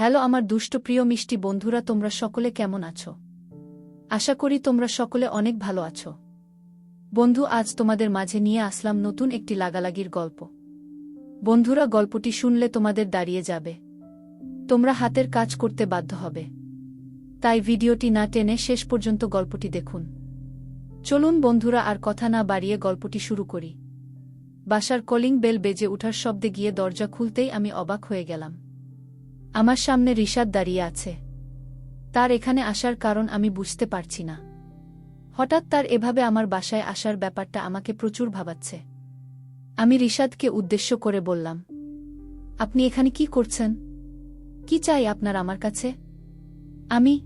Hello আমার দুষ্ট প্রিয় মিষ্টি বন্ধুরা, তোমরা সকলে কেমন আছো? আশা করি তোমরা সকলে অনেক ভালো আছো। বন্ধু, আজ তোমাদের মাঝে নিয়ে আসলাম নতুন একটি লাগালাগির গল্প। বন্ধুরা, গল্পটি শুনলে তোমাদের দাঁড়িয়ে যাবে। তোমরা হাতের কাজ করতে বাধ্য হবে। তাই ভিডিওটি না টেনে শেষ পর্যন্ত গল্পটি দেখুন। চলুন বন্ধুরা, আর কথা না বাড়িয়ে গল্পটি শুরু করি। বাসার কলিং বেল বেজে উঠার শব্দে গিয়ে দরজা খুলতেই আমি অবাক হয়ে গেলাম। আমার সামনে রিশাদ দাঁড়িয়ে আছে। তার এখানে আসার কারণ আমি বুঝতে পারছি না। হঠাৎ তার এভাবে আমার বাসায় আসার ব্যাপারটা আমাকে প্রচুর ভাবাচ্ছে। আমি রিশাদকে উদ্দেশ্য করে বললাম, আপনি এখানে কি করছেন? কি চাই আপনার আমার কাছে? আমি,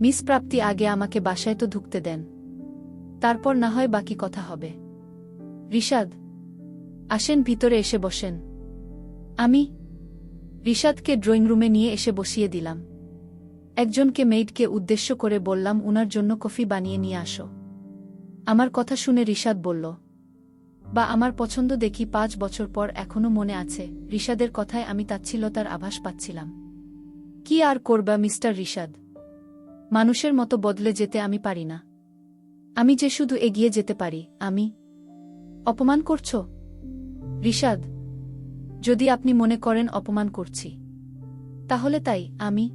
মিস প্রাপ্তি আগে আমাকে বাসায় তো ঢুকতে দেন। তারপর না হয় বাকি কথা হবে। রিশাদ, আসেন ভিতরে এসে বসেন। আমি রিশাদকে ড্রয়িং রুমে নিয়ে এসে বসিয়ে দিলাম। একজনকে মেইডকে উদ্দেশ্য করে বললাম, উনার জন্য কফি বানিয়ে নিয়ে আসো। আমার কথা শুনে রিশাদ বলল, বা আমার পছন্দ দেখি পাঁচ বছর পর এখনও মনে আছে। রিশাদের কথায় আমি তাচ্ছিলতার আভাস পাচ্ছিলাম। কি আর করবা মিস্টার রিশাদ? মানুষের মতো বদলে যেতে আমি পারি না। আমি যে শুধু এগিয়ে যেতে পারি, আমি অপমান করছ? রিশাদ যদি আপনি মনে করেন অপমান করছি। তাহলে তাই, আমি।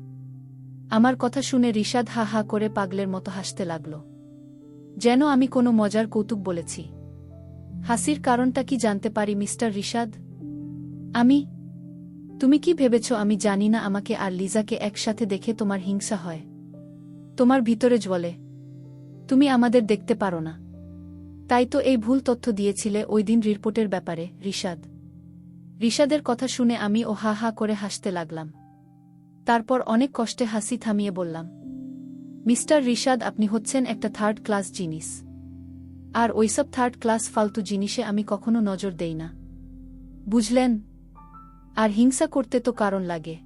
আমার কথা শুনে রিশাদ হা হা করে পাগলের মতো হাসতে লাগল। যেন আমি কোনো মজার কৌতুক বলেছি। হাসির কারণটা কি জানতে পারি, মিস্টার রিশাদ? আমি। তুমি কি ভেবেছ, আমি জানি না, আমাকে আর লিজাকে একসাথে দেখে তোমার হিংসা হয়। তোমার ভিতরে জ্বলে। তুমি আমাদের দেখতে পারো না। তাই তো এই ভুল তথ্য দিয়েছিলে ওই দিন রিপোর্টের ব্যাপারে, রিশাদ। রিশাদের কথা শুনে আমি ও হা হা করে হাসতে লাগলাম। তারপর অনেক কষ্টে হাসি থামিয়ে বললাম, মিস্টার রিশাদ, আপনি হচ্ছেন একটা থার্ড ক্লাস জিনিস। আর ওইসব থার্ড ক্লাস ফালতু জিনিসে আমি কখনো নজর দেই না। বুঝলেন? আর হিংসা করতে তো কারণ লাগে।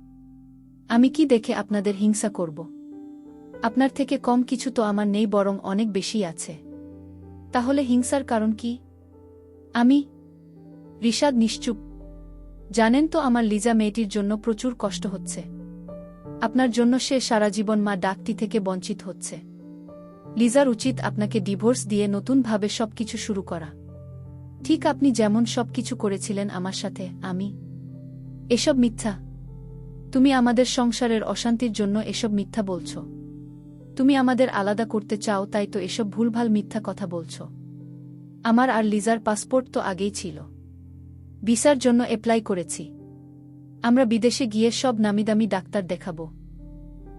আমি কি দেখে আপনাদের হিংসা করব? আপনার থেকে কম কিছু তো আমার নেই, বরং অনেক বেশি আছে। তাহলে হিংসার কারণ কি? আমি, রিশাদ নিশ্চুপ জানেন তো আমার লিজা মেয়েটির জন্য প্রচুর কষ্ট হচ্ছে। আপনার জন্য সে সারা জীবন মা ডাকটি থেকে বঞ্চিত হচ্ছে। লিজার উচিত আপনাকে ডিভোর্স দিয়ে নতুনভাবে সবকিছু শুরু করা। ঠিক আপনি যেমন সবকিছু করেছিলেন আমার সাথে, আমি। এসব মিথ্যা। তুমি আমাদের সংসারের অশান্তির জন্য এসব মিথ্যা বলছ। তুমি আমাদের আলাদা করতে চাও, তাই তো এসব ভুলভাল মিথ্যা কথা বলছ। আমার আর লিজার পাসপোর্ট তো আগেই ছিল। ভিসার জন্য অ্যাপ্লাই করেছি। আমরা বিদেশে গিয়ে সব নামিদামি ডাক্তার দেখাব।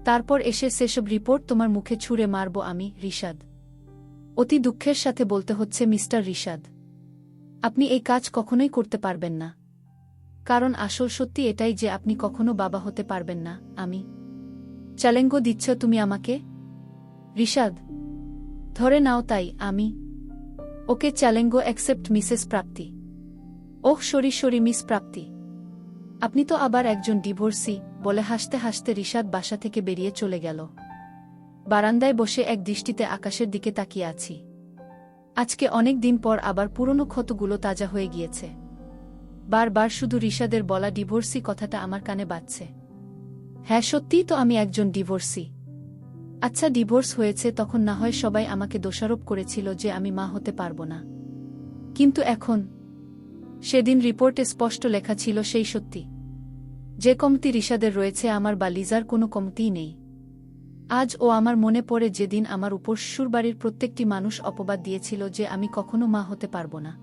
তারপর এসে সেসব রিপোর্ট তোমার মুখে ছুঁড়ে মারব আমি, রিশাদ। অতি দুঃখের সাথে বলতে হচ্ছে মিস্টার রিশাদ। আপনি এই কাজ কখনোই করতে পারবেন না। কারণ আসল সত্যি এটাই যে আপনি কখনো বাবা হতে পারবেন না, আমি। চ্যালেঞ্জ দিচ্ছ তুমি আমাকে? রিশাদ। ধরে নাও তাই, আমি। Okay challenge accept Mrs Prapti. Oh, sorry sorry miss Prapti আপনি তো আবার একজন ডিভোর্সি, বলে হাসতে হাসতে রিশাদ বাসা থেকে বেরিয়ে চলে গেল। বারান্দায় বসে এক দৃষ্টিতে আকাশের দিকে তাকিয়ে আছি। আজকে অনেক দিন পর আবার পুরনো ক্ষতগুলো তাজা হয়ে গিয়েছে। বারবার শুধু রিশাদের বলা ডিভোর্সি কথাটা আমার কানে বাজছে। হ্যাঁ সত্যিই তো আমি একজন ডিভোর্সি। আচ্ছা ডিভোর্স হয়েছে তখন না হয় সবাই আমাকে দোষারোপ করেছিল যে আমি মা হতে পারব না। কিন্তু এখন সেদিন রিপোর্টে স্পষ্ট লেখা ছিল সেই সত্যি। যে কমতি রিশাদের রয়েছে, আমার বা লিজার কোনো কমতিই নেই। আজ ও আমার মনে পড়ে যেদিন আমার উপর সুরবাড়ির প্রত্যেকটি মানুষ অপবাদ দিয়েছিল যে আমি কখনো মা হতে পারব না।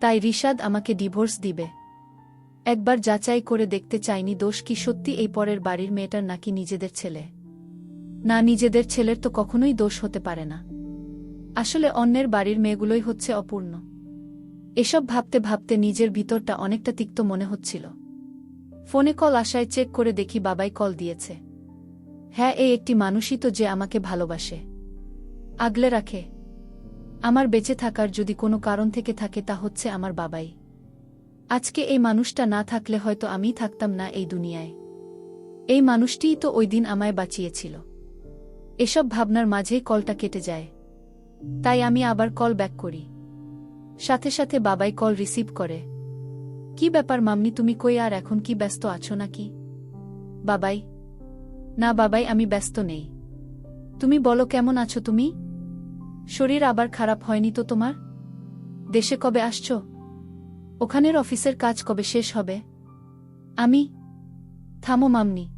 তাই রিশাদ আমাকে ডিভোর্স দিবে। একবার যাচাই করে দেখতে চাইনি দোষ কি সত্যি এই পরের বাড়ির মেয়েটার নাকি নিজেদের ছেলে। না, নিজেদের ছেলের তো কখনোই দোষ হতে পারে না। আসলে অন্যের বাড়ির মেয়েগুলোই হচ্ছে অপূর্ণ। এসব ভাবতে ভাবতে নিজের ভিতরটা অনেকটা তিক্ত মনে হচ্ছিল। ফোনে কল আসায় চেক করে দেখি বাবাই কল দিয়েছে। হ্যাঁ এই একটি মানুষই তো যে আমাকে ভালোবাসে। আগলে রাখে। আমার বেঁচে থাকার যদি কোনো কারণ থেকে থাকে তা হচ্ছে আমার বাবাই। আজকে এই মানুষটা না থাকলে হয়তো আমি থাকতাম না এই দুনিয়ায়। এই মানুষটিই তো ওই দিন আমায় বাঁচিয়েছিল। এসব ভাবনার মাঝেই কলটা কেটে যায়। তাই আমি আবার কল ব্যাক করি। সাথে সাথে বাবাই কল রিসিভ করে। কি ব্যাপার মামনি তুমি কই আর এখন কি ব্যস্ত আছো নাকি? বাবাই? না বাবাই, আমি ব্যস্ত নেই। তুমি বলো কেমন আছো তুমি? শরীর আবার খারাপ হয়নি তো তোমার? দেশে কবে আসছ? ওখানের অফিসের কাজ কবে শেষ হবে? আমি? থামো মামনি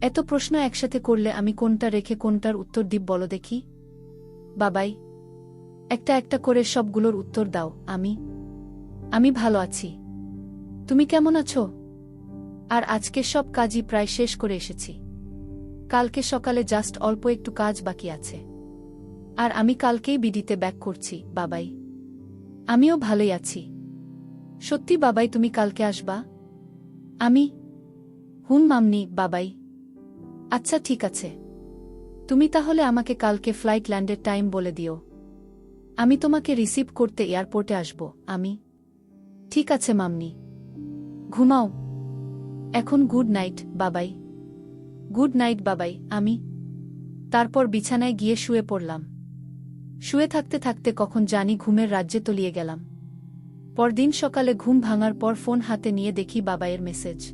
এত প্রশ্ন একসাথে করলে আমি কোনটা রেখে কোনটার উত্তর দিব বলো দেখি? বাবাই? একটা একটা করে সবগুলোর উত্তর দাও, আমি আমি ভালো আছি। তুমি কেমন আছো? আর আজকে সব কাজই প্রায় শেষ করে এসেছি। কালকে সকালে জাস্ট অল্প একটু কাজ বাকি আছে। আর আমি কালকেই বিডিতে ব্যাক করছি, বাবাই। আমিও ভালোই আছি। সত্যি বাবাই, তুমি কালকে আসবা? আমি হুন মামনি, বাবাই। আচ্ছা ঠিক আছে। তুমি তাহলে আমাকে কালকে ফ্লাইট ল্যান্ডের টাইম বলে দিও। আমি তোমাকে রিসিভ করতে এয়ারপোর্টে আসব, আমি। ঠিক আছে, মামনি। ঘুমাও। এখন good night, Babai. Good night, Babai, আমি। তারপর বিছানায় গিয়ে শুয়ে পড়লাম। শুয়ে থাকতে থাকতে কখন জানি ঘুমের রাজ্যে তলিয়ে গেলাম। পরদিন সকালে ঘুম ভাঙার পর ফোন হাতে নিয়ে দেখি বাবাইয়ের মেসেজ।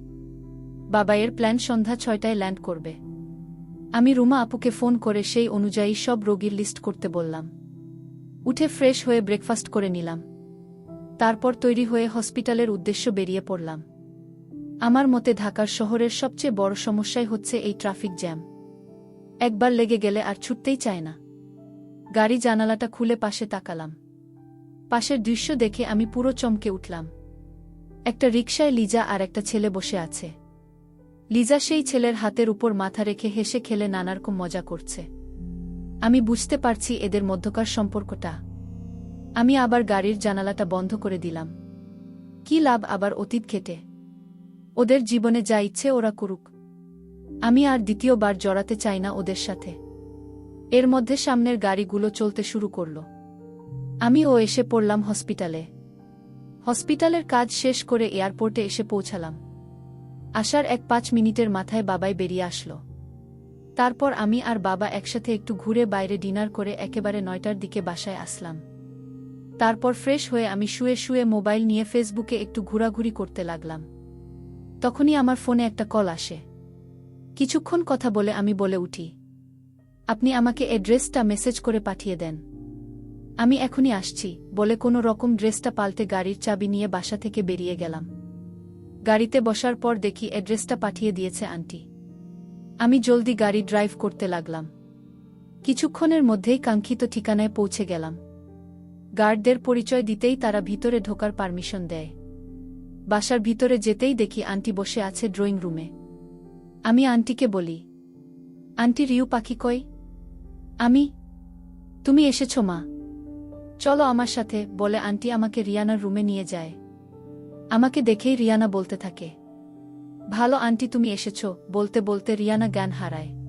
বাবাইয়ের প্ল্যান সন্ধ্যা ছয়টায় ল্যান্ড করবে। আমি রুমা আপুকে ফোন করে সেই অনুযায়ী সব রোগীর লিস্ট করতে বললাম। উঠে ফ্রেশ হয়ে ব্রেকফাস্ট করে নিলাম। তারপর তৈরি হয়ে হসপিটালের উদ্দেশ্য বেরিয়ে পড়লাম। আমার মতে ঢাকার শহরের সবচেয়ে বড় সমস্যাই হচ্ছে এই ট্রাফিক জ্যাম। একবার লেগে গেলে আর ছুটতেই চায় না। গাড়ি জানালাটা খুলে পাশে তাকালাম। পাশের দৃশ্য দেখে আমি পুরো চমকে উঠলাম। একটা রিকশায় লিজা আর একটা ছেলে বসে আছে। লিজা সেই ছেলের হাতের উপর মাথা রেখে হেসে খেলে নানারকম মজা করছে। আমি বুঝতে পারছি এদের মধ্যকার সম্পর্কটা। আমি আবার গাড়ির জানালাটা বন্ধ করে দিলাম। কি লাভ আবার অতীত খেটে ওদের জীবনে যা ইচ্ছে ওরা করুক। আমি আর দ্বিতীয়বার জড়াতে চাই না ওদের সাথে। এর মধ্যে সামনের গাড়িগুলো চলতে শুরু করল। আমি ও এসে পড়লাম হসপিটালে। হসপিটালের কাজ শেষ করে এয়ারপোর্টে এসে পৌঁছালাম। আসার এক পাঁচ মিনিটের মাথায় বাবাই বেরিয়ে আসলো। তারপর আমি আর বাবা একসাথে একটু ঘুরে বাইরে ডিনার করে একেবারে নয়টার দিকে বাসায় আসলাম। তারপর ফ্রেশ হয়ে আমি শুয়ে শুয়ে মোবাইল নিয়ে ফেসবুকে একটু ঘোরাঘুরি করতে লাগলাম। তখনই আমার ফোনে একটা কল আসে। কিছুক্ষণ কথা বলে আমি বলে উঠি, আপনি আমাকে এড্রেসটা মেসেজ করে পাঠিয়ে দেন। আমি এখনই আসছি। বলে কোনো রকম ড্রেসটা পাল্টে গাড়ির চাবি নিয়ে বাসা থেকে বেরিয়ে গেলাম। গাড়িতে বসার পর দেখি অ্যাড্রেসটা পাঠিয়ে দিয়েছে আন্টি। আমি জলদি গাড়ি ড্রাইভ করতে লাগলাম। কিছুক্ষণের মধ্যেই কাঙ্ক্ষিত ঠিকানায় পৌঁছে গেলাম। গার্ডদের পরিচয় দিতেই তারা ভিতরে ঢোকার পারমিশন দেয়। বাসার ভিতরে যেতেই দেখি আন্টি বসে আছে ড্রয়িং রুমে। আমি আন্টিকে বলি, আন্টি রিউ পাখি কই? আমি, তুমি এসেছ মা। চলো আমার সাথে, বলে আন্টি আমাকে রিয়ানার রুমে নিয়ে যায়। আমাকে দেখেই রিয়ানা বলতে থাকে ভালো আন্টি তুমি এসেছ বলতে বলতে রিয়ানা জ্ঞান হারায়।